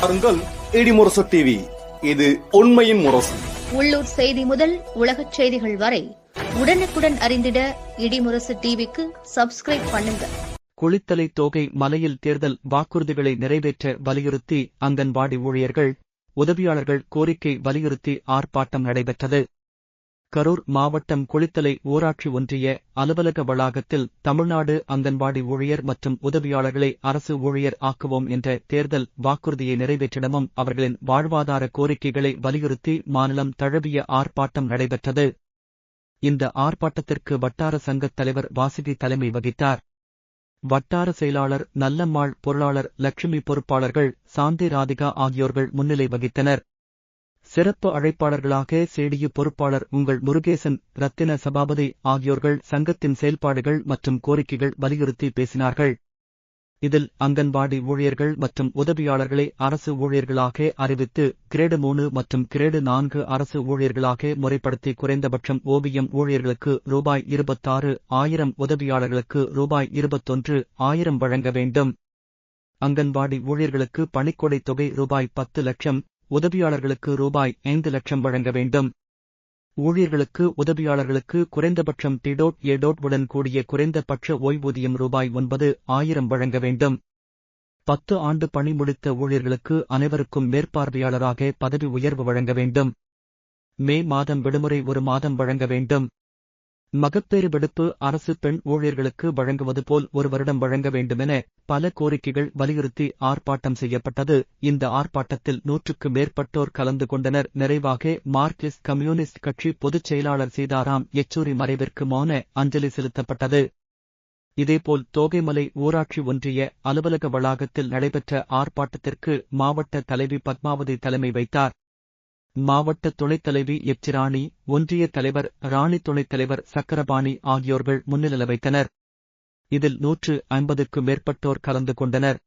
பாருங்கள் இடிமுரசு டிவி இது உண்மையின் முரசு. உள்ளூர் செய்தி முதல் உலகச் செய்திகள் வரை உடனுக்குடன் அறிந்திட இடிமுரசு டிவிக்கு சப்ஸ்கிரைப் பண்ணுங்க. குளித்தலை தோகை மலையில் தேர்தல் வாக்குறுதிகளை நிறைவேற்ற வலியுறுத்தி அங்கன்வாடி ஊழியர்கள் உதவியாளர்கள் கோரிக்கை வலியுறுத்தி ஆர்ப்பாட்டம் நடைபெற்றது. கரூர் மாவட்டம் குளித்தலை ஊராட்சி ஒன்றிய அலுவலக வளாகத்தில் தமிழ்நாடு அங்கன்வாடி ஊழியர் மற்றும் உதவியாளர்களை அரசு ஊழியர் ஆக்குவோம் என்ற தேர்தல் வாக்குறுதியை நிறைவேற்றிடமும் அவர்களின் வாழ்வாதார கோரிக்கைகளை வலியுறுத்தி மாநிலம் தழுவிய ஆர்ப்பாட்டம் நடைபெற்றது. இந்த ஆர்ப்பாட்டத்திற்கு வட்டார சங்கத் தலைவர் வாசுகி தலைமை வகித்தார். வட்டார செயலாளர் நல்லம்மாள் பொருளாளர் லட்சுமி பொறுப்பாளர்கள் சாந்தி ராதிகா ஆகியோர்கள் முன்னிலை வகித்தனர். சிறப்பு அழைப்பாளர்களாக சேடியு பொறுப்பாளர் உங்கள் முருகேசன் ரத்தின சபாபதி ஆகியோர்கள் சங்கத்தின் செயல்பாடுகள் மற்றும் கோரிக்கைகள் வலியுறுத்தி பேசினார்கள். இதில் அங்கன்வாடி ஊழியர்கள் மற்றும் உதவியாளர்களை அரசு ஊழியர்களாக அறிவித்து கிரேடு மூணு மற்றும் கிரேடு நான்கு அரசு ஊழியர்களாக முறைப்படுத்தி குறைந்தபட்சம் ஓவியம் ஊழியர்களுக்கு ரூபாய் இருபத்தாறு ஆயிரம் உதவியாளர்களுக்கு ரூபாய் இருபத்தொன்று ஆயிரம் வழங்க வேண்டும். அங்கன்வாடி ஊழியர்களுக்கு பணிக்கொடை தொகை ரூபாய் பத்து லட்சம் உதவியாளர்களுக்கு ரூபாய் ஐந்து லட்சம் வழங்க வேண்டும். ஊழியர்களுக்கு உதவியாளர்களுக்கு குறைந்தபட்சம் டிடோட் ஏடோட் உடன் கூடிய குறைந்தபட்ச ஓய்வூதியம் ரூபாய் ஒன்பது ஆயிரம் வழங்க வேண்டும். பத்து ஆண்டு பணி முடித்த ஊழியர்களுக்கு அனைவருக்கும் மேற்பார்வையாளராக பதவி உயர்வு வழங்க வேண்டும். மே மாதம் விடுமுறை ஒரு மாதம் வழங்க வேண்டும். மகப்பேறுவெடுப்பு அரசு பெண் ஊழியர்களுக்கு வழங்குவது போல் ஒரு வருடம் வழங்க வேண்டுமென பல கோரிக்கைகள் வலியுறுத்தி ஆர்ப்பாட்டம் செய்யப்பட்டது. இந்த ஆர்ப்பாட்டத்தில் நூற்றுக்கு மேற்பட்டோர் கலந்து கொண்டனர். நிறைவாக மார்க்சிஸ்ட் கம்யூனிஸ்ட் கட்சி பொதுச் செயலாளர் சீதாராம் யெச்சூரி மறைவிற்கு மௌன அஞ்சலி செலுத்தப்பட்டது. இதேபோல் தோகைமலை ஊராட்சி ஒன்றிய அலுவலக வளாகத்தில் நடைபெற்ற ஆர்ப்பாட்டத்திற்கு மாவட்ட தலைவி பத்மாவதி தலைமை வைத்தார். மாவட்ட துணைத்தலைவி எப்சிராணி ஒன்றிய தலைவர் ராணி துணைத்தலைவர் சக்கரபாணி ஆகியோர்கள் முன்னிலை வைத்தனர். இதில் நூற்று ஐம்பதுக்கும் மேற்பட்டோர் கலந்து கொண்டனர்.